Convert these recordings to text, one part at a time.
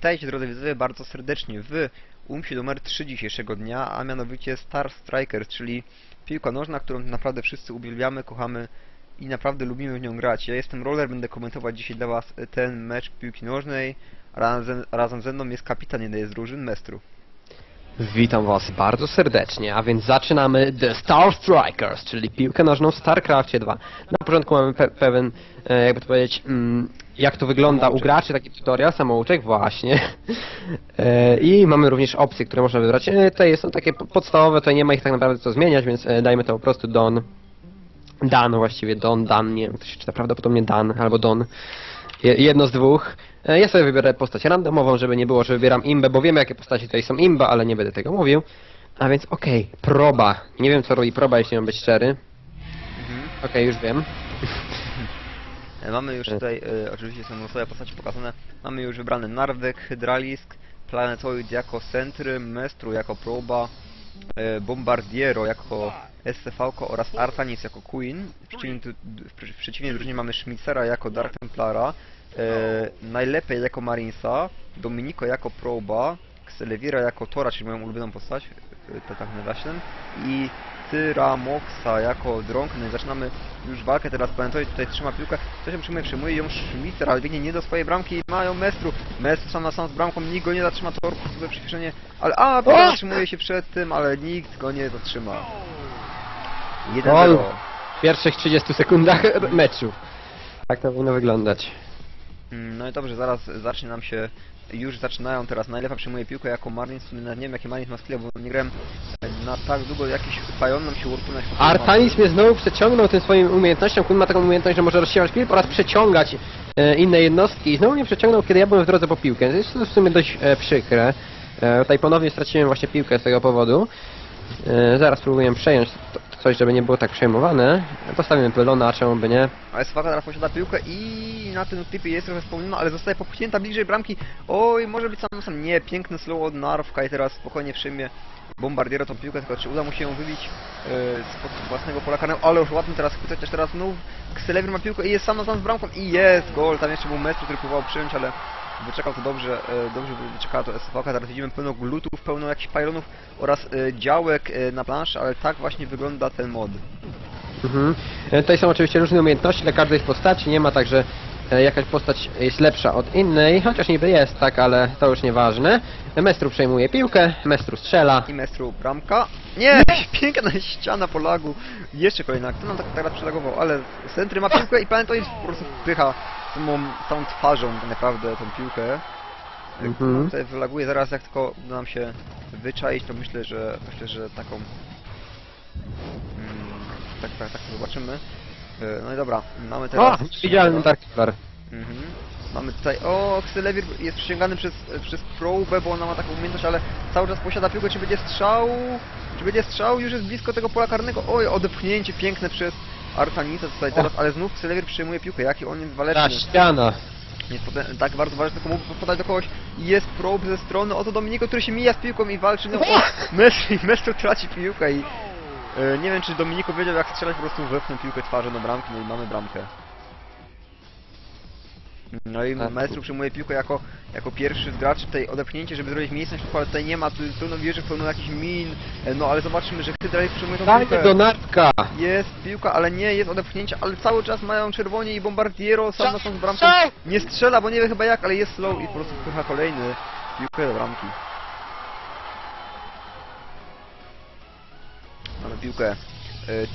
Witajcie drodzy widzowie bardzo serdecznie w UMSie numer 3 dzisiejszego dnia, a mianowicie Star Strikers, czyli piłka nożna, którą naprawdę wszyscy uwielbiamy, kochamy i naprawdę lubimy w nią grać. Ja jestem Roller, będę komentować dzisiaj dla was ten mecz piłki nożnej. Razem, razem ze mną jest kapitan jednej z drużyn, Mestru. Witam Was bardzo serdecznie, a więc zaczynamy The Star Strikers, czyli piłkę nożną w StarCraftie 2. Na początku mamy pe pewien, e, jakby to powiedzieć, mm, jak to wygląda u Samouczek. graczy, taki tutorial, samouczek, właśnie. E, I mamy również opcje, które można wybrać. E, Te są takie po- podstawowe, tutaj nie ma ich tak naprawdę co zmieniać, więc e, dajmy to po prostu Don. Dan właściwie, Don, Dan, nie wiem, to się czyta prawdopodobnie Dan albo Don. Je- Jedno z dwóch. E, Ja sobie wybiorę postać randomową, żeby nie było, że wybieram imbę, bo wiemy jakie postaci tutaj są imba, ale nie będę tego mówił. A więc okej, proba. Nie wiem co robi proba, jeśli mam być szczery. Mhm. Okej, już wiem. E, Mamy już tutaj, e, oczywiście są losowe postacie pokazane, mamy już wybrane Narwek, Hydralisk, Planetoid jako Centry, Mestru jako Proba, Bombardiero jako SCV oraz Artanis jako Queen. W przeciwnej, w przeciwnej drużynie mamy Schmitzera jako Dark Templara, e, Najlepiej jako Marinesa, Dominico jako Proba, Xelevira jako Tora, czyli moją ulubioną postać, e, tak nawiasem, i Tyramoxa jako Drąg. No i zaczynamy już walkę teraz Planetoid tutaj trzyma piłkę, to się przyjmuje, przyjmuje ją Schmitzer, ale biegnie nie do swojej bramki mają Mestru. Mestru sam na sam z bramką, nikt go nie zatrzyma, to sobie przyspieszenie, ale a, zatrzymuje się przed tym, ale nikt go nie zatrzyma. 1-0. Gol. W pierwszych 30 sekundach meczu. Tak to powinno wyglądać. Mm, No i dobrze, zaraz zacznie nam się, już zaczynają teraz, najlepiej przyjmuje piłkę jako Marlins, nie wiem jaki Marlins ma skille, bo nie grałem na tak długo, jakiś Pajon nam się urpunąć. Artanis mnie znowu przeciągnął tym swoim umiejętnością. Kun ma taką umiejętność, że może rozsiewać piłkę oraz przeciągać e, inne jednostki. I znowu mnie przeciągnął, kiedy ja byłem w drodze po piłkę. Jest to w sumie dość e, przykre. E, tutaj ponownie straciłem właśnie piłkę z tego powodu. E, zaraz spróbuję przejąć to, to coś, żeby nie było tak przejmowane. Postawimy pylona, czemu by nie. Ale Swaga teraz posiada piłkę i na tym typie jest trochę wspomniana, ale zostaje popchnięta bliżej bramki. Oj, może być sam sam. Nie, piękny slow od Narwka i teraz spokojnie przyjmie Bombardiero tą piłkę, tylko czy uda mu się ją wybić e, spod własnego pola karnego, ale już ładnie teraz chwytać też teraz znów Xelevir ma piłkę i jest sam na sam z bramką i jest gol, tam jeszcze był Messi, który próbował przyjąć, ale wyczekał to dobrze, e, dobrze wyczekała to SVK, teraz widzimy pełno glutów, pełno jakichś pylonów oraz e, działek e, na planszy, ale tak właśnie wygląda ten mod. Mhm. Tutaj są oczywiście różne umiejętności dla każdej postaci, nie ma tak, że e, jakaś postać jest lepsza od innej, chociaż niby jest, tak, ale to już nieważne. Mestru przejmuje piłkę, Mestru strzela. I Mestru bramka. Nie! Piękna ściana po lagu. Jeszcze kolejna. Kto nam tak teraz przelagował? Ale Sentry ma piłkę i Planetoid po prostu wpycha samą, samą twarzą tak naprawdę tą piłkę. Mhm. Tutaj wylaguje zaraz jak tylko uda nam się wyczaić, to myślę, że myślę, że taką mm, tak, tak, tak to zobaczymy. E, No i dobra, mamy O, teraz widzialny Dark Templar. Mhm. Mamy tutaj, o, Xelevir jest przyciągany przez, przez probę, bo ona ma taką umiejętność, ale cały czas posiada piłkę, czy będzie strzał? Czy będzie strzał? Już jest blisko tego pola karnego. Oj, odepchnięcie piękne przez Artanisa tutaj teraz, ale znów Xelevir przyjmuje piłkę, jaki on jest Ta waleczny. ściana. Jest potem, tak bardzo waleczny, tylko mógł podać do kogoś. Jest probe ze strony, oto Dominiko, który się mija z piłką i walczy. No, o, Messi, Messi traci piłkę i... E, nie wiem, czy Dominiko wiedział jak strzelać, po prostu wepchnął piłkę twarzą do bramki, no i mamy bramkę. No i Tak. Maestro przyjmuje piłkę jako, jako pierwszy z graczy, tutaj odepchnięcie, żeby zrobić miejsce na środku, ale tutaj nie ma, tu pełno wieży, pełno jakichś min, no ale zobaczymy, że Hydralik przyjmuje tą Dajmy piłkę. do Nartka. Jest piłka, ale nie, jest odepchnięcie, ale cały czas mają czerwoni i Bombardiero sam na z bramką. Nie strzela, bo nie wie chyba jak, ale jest slow i po prostu wpycha kolejny piłkę do bramki. Mamy piłkę. E,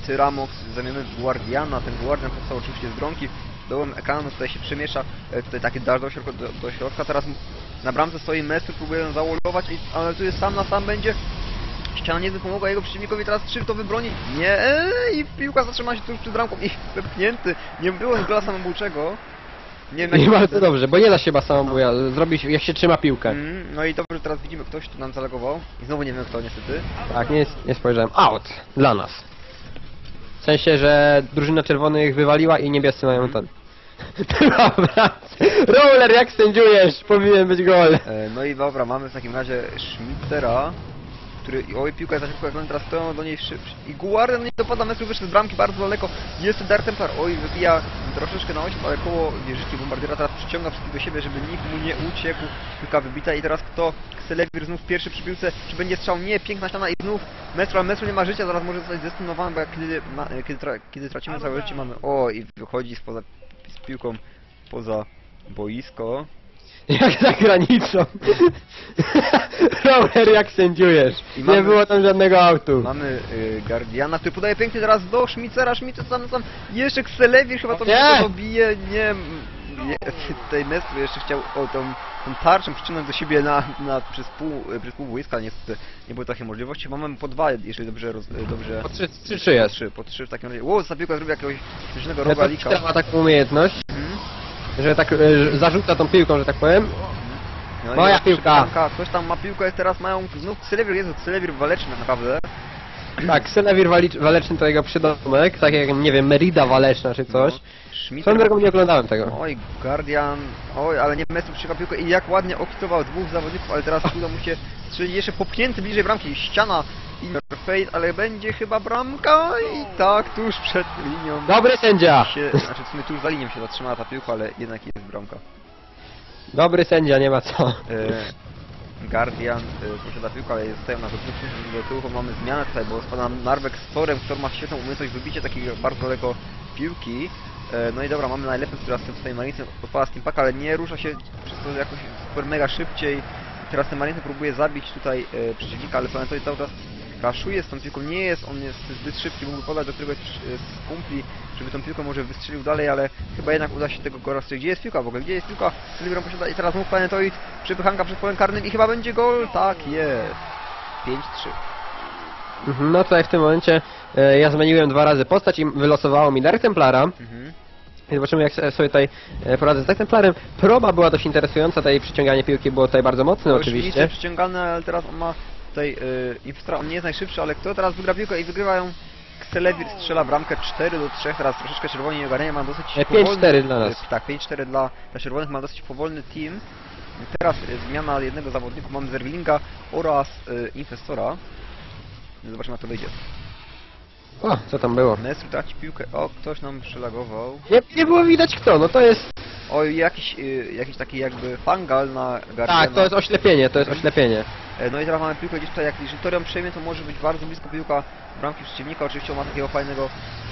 Tyramox zamieniony w Guardiana, ten Guardian powstał oczywiście z bronki. Dołem ekranu tutaj się przemiesza, e, tutaj taki dash do środka, do, do środka. teraz na bramce stoi Messi, próbuje ją ale tu jest sam na sam będzie. Ściana nie pomogła jego przeciwnikowi, teraz czy to wybroni? Nie, eee, i piłka zatrzyma się tuż przed bramką i wepchnięty. Nie było gola samobójczego. Nie bardzo dobrze, bo nie da się chyba samobuja zrobić, jak się trzyma piłkę. Mm, no i dobrze, teraz widzimy ktoś tu nam zalegował. I znowu nie wiem kto niestety. Tak, nie, nie spojrzałem. Out. Dla nas. W sensie, że drużyna czerwonych wywaliła i niebiescy mają ten. Dobra. Roller, jak sędziujesz? Powinien być gol. E, no i dobra, mamy w takim razie Schmitzera, który... Oj, piłka jest za szybko, jak oni teraz stoją do niej szybciej. I Guardian nie dopada metru wyszedł z bramki bardzo daleko. Jest Dark Templar. Oj, wybija troszeczkę na oślep, ale koło wieżyki bombardiera teraz przyciąga wszystkich do siebie, żeby nikt mu nie uciekł. Piłka wybita i teraz kto? Kselewir znów pierwszy przy piłce, czy będzie strzał? Nie, piękna ściana i znów Metro, ale Metro nie ma życia, zaraz może zostać zdesynowany, bo jak kiedy, ma, kiedy, tra, kiedy tracimy całe życie mamy... O, i wychodzi spoza, z piłką poza boisko. Jak za granicą. Rower, jak sędziujesz. I Nie mamy- było tam żadnego autu. Mamy y, Guardiana, który podaje pięknie teraz do Schmitzera, Schmitzer tam, tam, jeszcze Kselewir chyba to Nie! wszystko bije, nie, m, nie, tutaj Mestro jeszcze chciał o tą, tą tarczą przyciągnąć do siebie na, na przez, pół, y, przez pół boiska, niestety nie było takiej możliwości, mamy po dwa, jeżeli dobrze, roz, y, dobrze... Po trzy, trzy, trzy jest. trzy, po trzy w takim razie. Ło, za piłkę zrobił jakiegoś śmiesznego Ja to rogalika. ma taką umiejętność, Mhm. Że tak e, zarzuca tą piłką, że tak powiem. No Moja piłka. przybranka, Ktoś tam ma piłkę, teraz mają znów Kselewir, jest Kselewir waleczny tak naprawdę. Tak, Walicz- Waleczny to jego przydomek, tak jak, nie wiem, Merida Waleczna czy coś. No, Swoją Schmitter drogą nie oglądałem tego. Oj, Guardian, oj, ale nie Messi przyjechał piłkę i jak ładnie okitował dwóch zawodników, ale teraz uda mu się strzelić jeszcze popchnięty bliżej bramki, ściana interface, ale będzie chyba bramka i tak, tuż przed linią Dobry sędzia! się, znaczy w sumie tuż za linią się zatrzymała ta piłka, ale jednak jest bramka. Dobry sędzia, nie ma co. E, Guardian e, posiada piłkę, ale zostają na dwóch do tyłu, mamy zmianę tutaj, bo spada Narwek z Torem, który ma świetną umiejętność wybicia takiego bardzo daleko piłki. E, no i dobra, mamy najlepszy, który teraz tutaj Marincem odpala Steampaka, ale nie rusza się przez to jakoś super mega szybciej. Teraz ten Marincem próbuje zabić tutaj e, przeciwnika, ale Planetoid cały czas kraszuje z tą piłką, nie jest, on jest zbyt szybki, mógłby podać do któregoś e, z kumpli, żeby tą piłkę może wystrzelił dalej, ale chyba jednak uda się tego go rozstrzelić. Gdzie jest piłka w ogóle? Gdzie jest piłka? Silveron posiada i teraz mógł Planetoid przepychanka przed polem karnym i chyba będzie gol. Tak jest. 5-3. Mhm, No tutaj w tym momencie e, ja zmieniłem dwa razy postać i wylosowało mi Dark Templara. Mhm. I zobaczymy jak sobie tutaj e, poradzę z Dark Templarem. Proba była dość interesująca, tutaj przyciąganie piłki było tutaj bardzo mocne oczywiście. Nicy przyciągane, ale teraz on ma tutaj yy, Infra, on nie jest najszybszy, ale kto teraz wygra piłkę i wygrywają Kselewir strzela bramkę 4 do 3, teraz troszeczkę czerwoni nie ogarniają, ma dosyć E, powolny... 5-4 dla nas. e, Tak, 5-4 dla, dla czerwonych, ma dosyć powolny team. Teraz e, zmiana jednego zawodnika, mamy Zerglinga oraz e, Infestora. Zobaczymy jak to wyjdzie. O, co tam było? Nestru traci piłkę, o, ktoś nam przelagował. Nie, nie było widać kto, no to jest... Oj, jakiś, y, jakiś taki jakby fangal na Guardiana. Tak, to jest oślepienie, to jest oślepienie. E, No i teraz mamy piłkę gdzieś tutaj, jak jeżeli Torion przejmie, to może być bardzo blisko piłka bramki przeciwnika. Oczywiście on ma takiego fajnego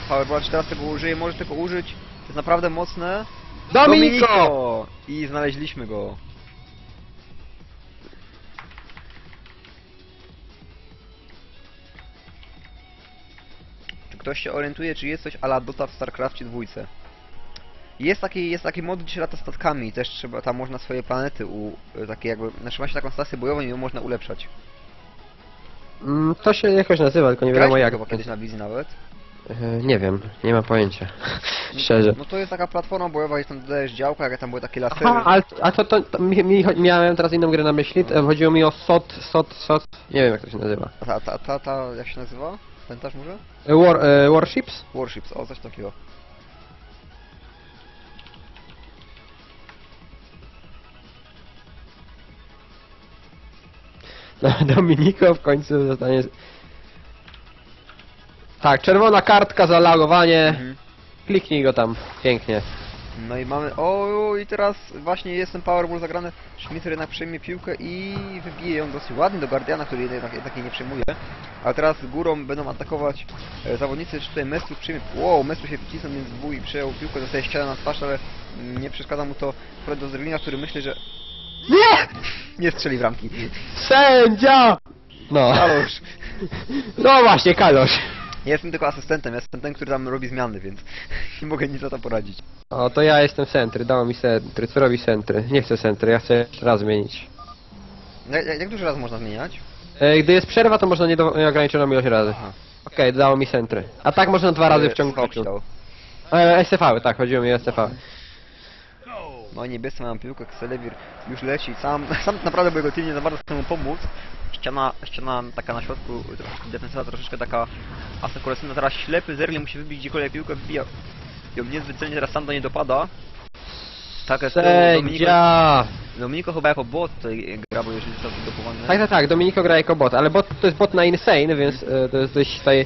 powerballa. Czy teraz tego użyje? Może tego użyć. To jest naprawdę mocne. Dominiko! I znaleźliśmy go. Czy ktoś się orientuje, czy jest coś ala Dota w StarCraftie dwójce? Jest taki, jest taki mod, gdzie się lata statkami, też trzeba, tam można swoje planety u, y, takie jakby, znaczy ma się taką stację bojową i ją można ulepszać. Mm, To się jakoś nazywa, tylko nie wiadomo Grałeś jak. chyba kiedyś na wizji nawet. E, Nie wiem, nie mam pojęcia. Szczerze. No to jest taka platforma bojowa, gdzie tam dodajesz działka, jak tam były takie lasery. Aha, ale, a to, to, to mi, mi, miałem teraz inną grę na myśli, to chodziło mi o SOT, SOT, SOT, nie wiem jak to się nazywa. A ta, ta, ta, ta, jak się nazywa? Pamiętasz może? E, War, e, Warships? Warships, o coś takiego. Dominiko w końcu zostanie... Tak, czerwona kartka za lagowanie. Mhm. Kliknij go tam, pięknie. No i mamy, o i teraz właśnie jest ten Powerball zagrany. Schmitter jednak przejmie piłkę i wybije ją dosyć ładnie do Guardiana, który jednak, jednak jej nie przejmuje. A teraz górą będą atakować e, zawodnicy, czy tutaj Mestru przyjmie, wow, Mestru się wcisnął między dwóch i przejął piłkę, dostaje ścianę na twarz, ale nie przeszkadza mu to akurat do Zerlina, który myśli, że Nie! nie strzeli bramki. Sędzia! No. Kalosz. No właśnie, Kalosz. Ja jestem tylko asystentem, ja jestem ten, który tam robi zmiany, więc nie mogę nic na to poradzić. O, to ja jestem sentry, dało mi sentry. Co robi sentry? Nie chcę sentry, ja chcę jeszcze raz zmienić. Jak, jak, dużo razy można zmieniać? E, gdy jest przerwa, to można niedo- nieograniczoną ilość razy. Okej, dało mi sentry. A tak można dwa razy w ciągu Skok dał. E, STV, tak, chodziło mi o STV. No i niebiescy mają piłkę, Kselewir już leci, sam, sam naprawdę bo jego team nie za bardzo chce mu pomóc. Ściana, ściana taka na środku, defensywa, troszeczkę taka asekuracyjna, teraz ślepy Zerli musi wybić gdziekolwiek piłkę, wybija ją niezbyt celnie, teraz sam do niej dopada. Tak, jest Dominiko! Dominiko chyba jako bot tutaj gra, bo jeżeli został dopowany. Tak, tak, tak, Dominiko gra jako bot, ale bot to jest bot na Insane, więc e, to jest dość tutaj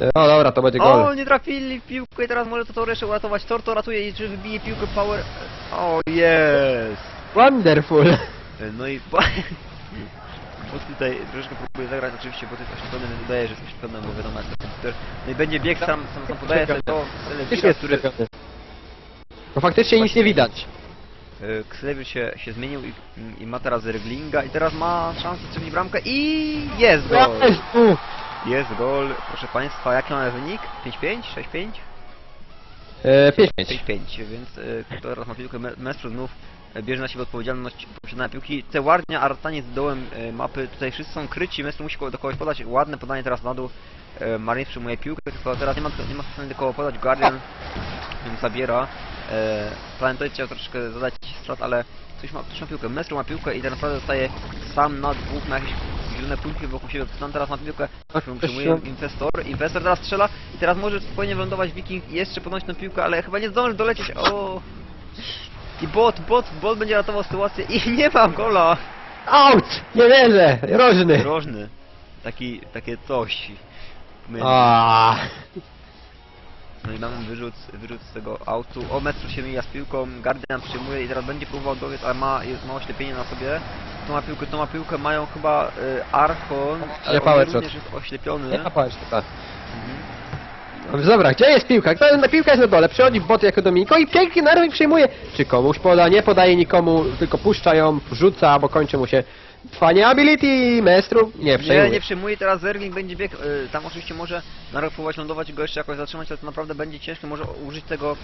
E, O dobra, to będzie gol. O, nie trafili w piłkę i teraz może to jeszcze uratować. Torto ratuje i czy wybije piłkę Power... O, jest! Wonderful. E, No i... Bo tutaj troszeczkę próbuje zagrać oczywiście, bo to jest oświetlony, więc udaje, że jest oświetlony, bo wiadomo to komputer. No i będzie bieg sam, sam, sam podaje sobie to jest który... No faktycznie nic nie widać. Kselewier się, się zmienił i, i ma teraz Reglinga i teraz ma szansę strzelić bramkę i jest gol! Jest gol, proszę Państwa, jaki mamy wynik? 5-5? 6-5? E, 5 5-5, więc y, teraz ma piłkę, Me- Mestro znów e, bierze na siebie odpowiedzialność posiadania piłki. Cewarnia, Artanie z dołem e, mapy, tutaj wszyscy są kryci, Mestro musi do kogoś podać, ładne podanie teraz na dół. E, Marines przyjmuje piłkę, tylko teraz nie ma, nie ma sensu do kogo podać, Guardian zabiera. E, Planetoid chciał troszeczkę zadać strat, ale coś ma, coś ma piłkę, Mestro ma piłkę i tak naprawdę zostaje sam na dwóch, na jakieś zielone punkty wokół siebie. Tam teraz ma piłkę, przyjmuje Infestor. Infestor teraz strzela i teraz może spokojnie wylądować Wiking i jeszcze podnosić tę piłkę, ale chyba nie zdąży dolecieć. O! I bot, bot, bot będzie ratował sytuację i nie ma gola! Out! Nie wierzę! Rożny! Rożny. Taki, takie coś. My- A. No i mamy wyrzut, wyrzut z tego autu. O, Metro się mija z piłką, Guardian przyjmuje i teraz będzie próbował dowiedz, ale ma, jest, ma oślepienie na sobie. To ma piłkę, to ma piłkę, mają chyba y, Archon, ale on power shot. również jest oślepiony. Nie napałeś tak. Mhm. Dobra, gdzie jest piłka? Kto na piłka jest na dole? Przychodzi bot jako Dominiko i pięknie na rynek przyjmuje. Czy komuś poda? Nie podaje nikomu, tylko puszcza ją, rzuca, bo kończy mu się trwanie ability. Mestru? Nie, Nie, przejmuje. nie przyjmuje, teraz Zerling będzie bieg, y, tam oczywiście może na rok próbować lądować i go jeszcze jakoś zatrzymać, ale to naprawdę będzie ciężko, może użyć tego,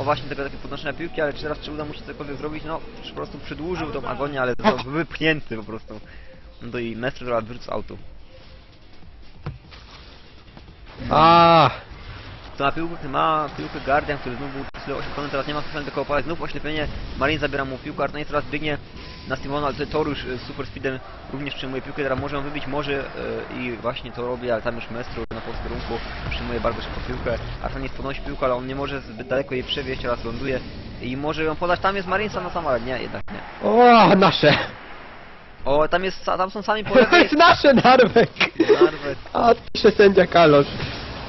o właśnie tego takiego podnoszenia piłki, ale czy teraz czy uda mu się cokolwiek zrobić, no po prostu przedłużył tą agonię, ale został wypchnięty po prostu. No to i Mestro teraz wyrzut z autu. A, To ma piłkę, ma piłkę Guardian, który znów był oślepiony, teraz nie ma specjalnie do kogo podać, znów oślepienie, Marin zabiera mu piłkę, Artanie teraz biegnie na Simona, ale tutaj y, z super speedem również przyjmuje piłkę, teraz może ją wybić, może y, i właśnie to robi, ale tam już Mestru na posterunku przyjmuje bardzo szybko piłkę, Artanie podnosi piłkę, ale on nie może zbyt daleko jej przewieźć, teraz ląduje i może ją podać, tam jest Marin sam na sam, ale nie, jednak nie. o, nasze. O, tam jest, tam są sami po To jest nasze Narwek. Narwek. A, pisze sędzia Kalosz.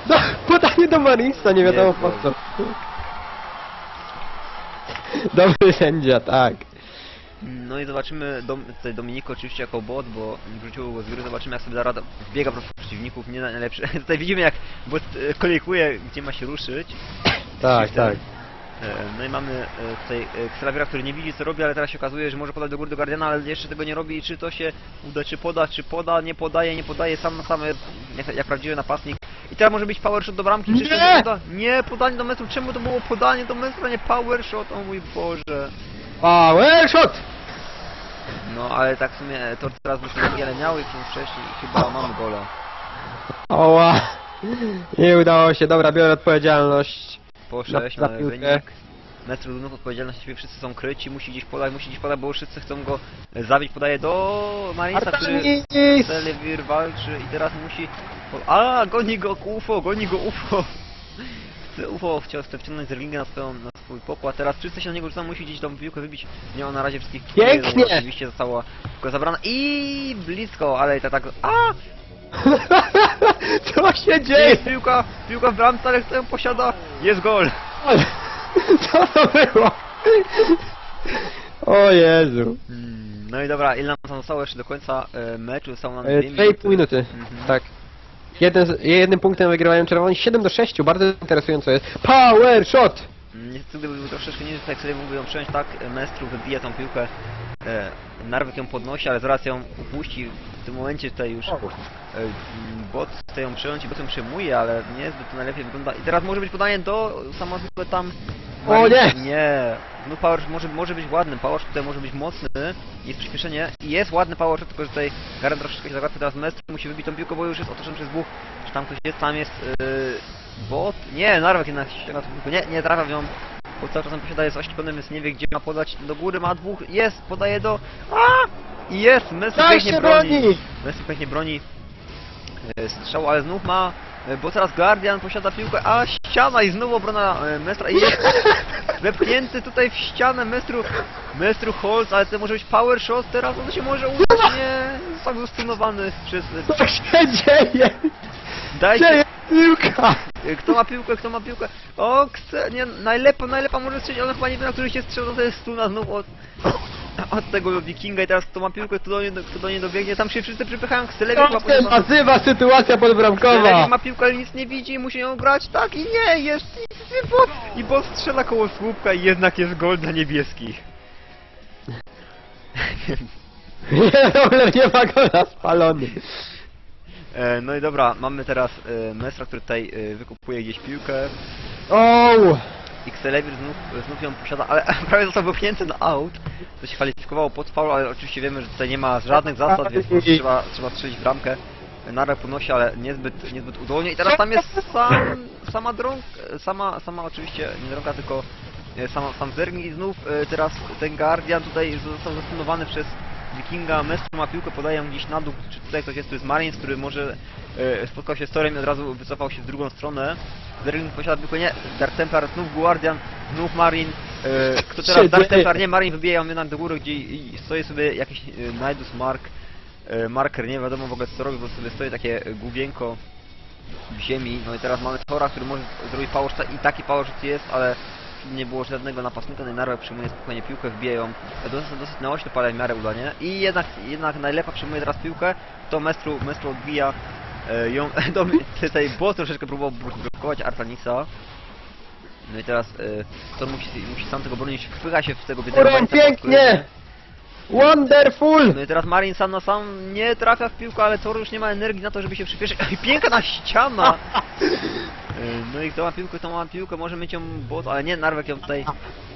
No, podanie do Marinsa, nie wiadomo po co. Dobry sędzia, tak. No i zobaczymy, dom, tutaj Dominiko oczywiście jako bot, bo wrzucił go z gry, zobaczymy jak sobie da radę, biega po prostu przeciwników, nie najlepszy. tutaj widzimy jak bot e, kolejkuje, gdzie ma się ruszyć. Tak, tak. E, No i mamy e, tutaj e, Xelaviera, który nie widzi co robi, ale teraz się okazuje, że może podać do góry do Guardiana, ale jeszcze tego nie robi i czy to się uda, czy poda, czy poda, nie podaje, nie podaje, sam na sam jak, jak prawdziwy napastnik. I teraz może być power shot do bramki, czy jeszcze Nie! poda? Nie, podanie do metru, czemu to było podanie do metru, a nie power shot, o mój Boże. Power shot! No, ale tak w sumie to teraz byśmy wiele miały czym wcześniej chyba mamy gola. Oła! Nie udało się, dobra, biorę odpowiedzialność. Po Na- 6 na mamy piłkę. wynik. Metro znów odpowiedzialność na siebie, wszyscy są kryci, musi gdzieś podać, musi gdzieś podać, bo wszyscy chcą go zabić, podaje do Marinsa, który! Selewir walczy i teraz musi... A, goni go UFO, goni go UFO! Chce UFO chciał chce wciągnąć Zerlinga na, swoją, na swój pokład, teraz wszyscy się na niego rzucają, musi gdzieś tą piłkę wybić. Nie on na razie wszystkich Pięknie! i Oczywiście została piłka zabrana i blisko, ale to tak... A! Co się dzieje? Jest piłka, piłka w bramce, ale kto ją posiada? Jest gol! Co to było? O Jezu. Mm, No i dobra, ile nam zostało jeszcze do końca e, meczu? Zostało nam E, dwie 2,5 minuty. Mhm. Tak. Jeden z, jednym punktem wygrywają czerwoni 7 do 6, bardzo interesująco jest. Power shot! Mm, Niestety gdyby był troszeczkę niżej, tak sobie mógłby ją przejąć, tak, e, Mestru wybija tą piłkę, e, Narwyk ją podnosi, ale zaraz ją upuści, tym momencie tutaj już e, bot chce ją przejąć i bot ją przejmuje, ale niezbyt to najlepiej wygląda. I teraz może być podanie do samochodu tam... O nie! Nie! No power może, może być ładny, power tutaj może być mocny, jest przyspieszenie i jest ładny power tylko że tutaj Garen troszeczkę się zagłatwia, teraz Mestru musi wybić tą piłkę, bo już jest otoczony przez dwóch, czy tam ktoś jest, tam jest yy, bot, nie, Narwek jednak ściąga tą piłkę, nie, nie trafia w nią, bo cały czas posiada jest oślepiony, więc nie wie gdzie ma podać, do góry ma dwóch, jest, podaje do, a i jest, Mestru Daj pięknie się broni, broni! Mestru pięknie broni e, strzał, ale znów ma, e, bo teraz Guardian posiada piłkę, a ściana i znowu obrona e, Mestra i jest wepchnięty tutaj w ścianę Mestru, Mestru Holz, ale to może być power shot teraz, on się może udać, nie, został stunowany przez, Co się dzieje? dajcie, Dzieje! Piłka! Kto ma piłkę, kto ma piłkę? O, chce, nie, najlepa, najlepa może strzelić, ale chyba nie wiem, na który się strzela, to jest stuna znów od, od tego wikinga i teraz kto ma piłkę, kto do niej, kto do niej dobiegnie, tam się wszyscy przypychają, Kselewiek ma, Proszę, nazywa sytuacja podbramkowa! Kselewiek ma piłkę, ale nic nie widzi i musi ją grać, tak i nie, jest, i, i, bot, i bot strzela koło słupka i jednak jest gol dla niebieskich. Nie, Robler nie ma gola spalony. E, no i dobra, mamy teraz e, Mesra, który tutaj e, wykupuje gdzieś piłkę, Ouu! Xelevir znów, znów ją posiada, ale prawie został wypchnięty na out, co się kwalifikowało pod faul, ale oczywiście wiemy, że tutaj nie ma żadnych zasad, więc trzeba, trzeba strzelić bramkę. Narę ponosi, ale niezbyt, niezbyt udolnie i teraz tam jest sam, sama drąg, sama, sama oczywiście, nie drąga, tylko e, sama, sam Zergi i znów e, teraz ten Guardian tutaj został zastunowany przez Wikinga, Mestru ma piłkę, podaje ją gdzieś na dół, czy tutaj ktoś jest, tu jest Marines, który może e, spotkał się z Torem i od razu wycofał się w drugą stronę. Zerling posiada piłkę, nie, Dark Templar, znów Guardian, znów Marin, e, kto teraz, Dark. Templar, nie, Marin wybija ją jednak do góry, gdzie i stoi sobie jakiś e, Mark, e, marker, nie wiadomo w ogóle co robi, bo sobie stoi takie e, główienko w ziemi, no i teraz mamy Tora, który może zrobić power i taki power jest, ale nie było żadnego napastnika, no i Narwek przyjmuje spokojnie piłkę, wbijają dosyć, dosyć na ośle, ale w miarę udanie i jednak, jednak najlepa przyjmuje teraz piłkę, to Mestru, Mestru odbija e, ją, do, tutaj Bo troszeczkę próbował blokować Artanisa, no i teraz e, to musi, musi sam tego bronić, wpycha się w tego Marisa, pięknie! Wonderful! no i teraz Marin sam na sam nie trafia w piłkę, ale Thor już nie ma energii na to, żeby się przyspieszyć. Piękna ściana! E, No i kto ma piłkę, to ma piłkę, może mieć ją bot, ale nie, Narwek ją tutaj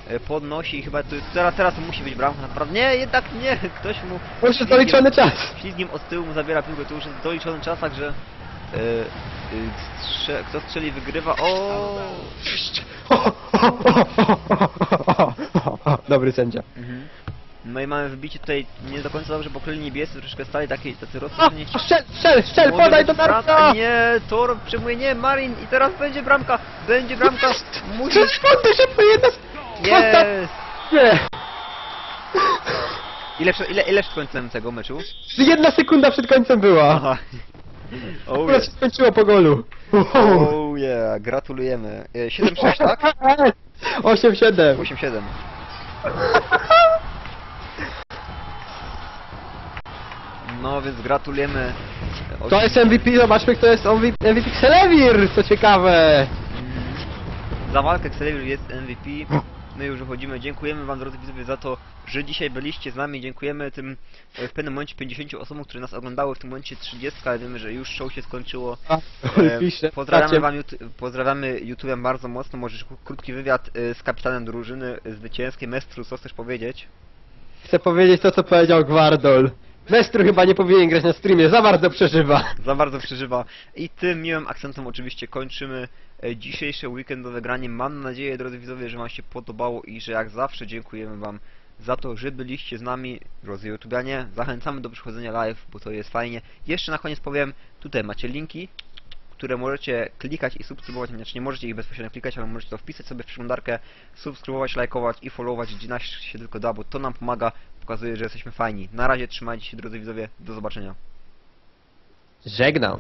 e, podnosi i chyba tu, teraz, teraz to musi być bramka, naprawdę. Nie, jednak nie, ktoś mu... Jest doliczony czas. Ślizgiem od tyłu mu zabiera piłkę, to już jest doliczony czas, także... E, strze kto strzeli wygrywa, o Dobry sędzia. Mhm. No i mamy wybicie tutaj nie do końca dobrze, bo kryli niebiescy troszeczkę stali takiej, tacy O, rozproszeni. strzel, strzel, strzel, Może podaj do Narka! Nie, Tor przyjmuje, nie, Marin i teraz będzie bramka, będzie bramka, musi, Trzy sekundy, szybko, jedna... jest! Nie! Ile, prze- ile, ile przed końcem tego meczu? Jedna sekunda przed końcem była. Aha. Oh Akurat się skończyło po golu. Oh yeah, gratulujemy. E, 7-6, tak? 8-7. 8-7. No więc gratulujemy. To jest MVP, zobaczmy kto jest MVP MVP Xelewir, co ciekawe. Za walkę Xelevir jest MVP. My już wychodzimy. Dziękujemy wam drodzy widzowie za to, że dzisiaj byliście z nami. Dziękujemy tym e, w pewnym momencie 50 osobom, które nas oglądały, w tym momencie 30, ale wiemy, że już show się skończyło. E, pozdrawiamy wam pozdrawiamy YouTube'em bardzo mocno. Możesz kró- krótki wywiad e, z kapitanem drużyny zwycięskiej Mestru, co chcesz powiedzieć? Chcę powiedzieć to co powiedział Gwardol. Mestru chyba nie powinien grać na streamie, za bardzo przeżywa. Za bardzo przeżywa. I tym miłym akcentem oczywiście kończymy e, dzisiejsze weekendowe granie. Mam nadzieję, drodzy widzowie, że wam się podobało i że jak zawsze dziękujemy wam za to, że byliście z nami, drodzy YouTubianie. Zachęcamy do przychodzenia live, bo to jest fajnie. Jeszcze na koniec powiem, tutaj macie linki, które możecie klikać i subskrybować, znaczy nie możecie ich bezpośrednio klikać, ale możecie to wpisać sobie w przeglądarkę, subskrybować, lajkować i followować, gdzie nas się tylko da, bo to nam pomaga, pokazuje, że jesteśmy fajni. Na razie trzymajcie się, drodzy widzowie, do zobaczenia. Żegnam.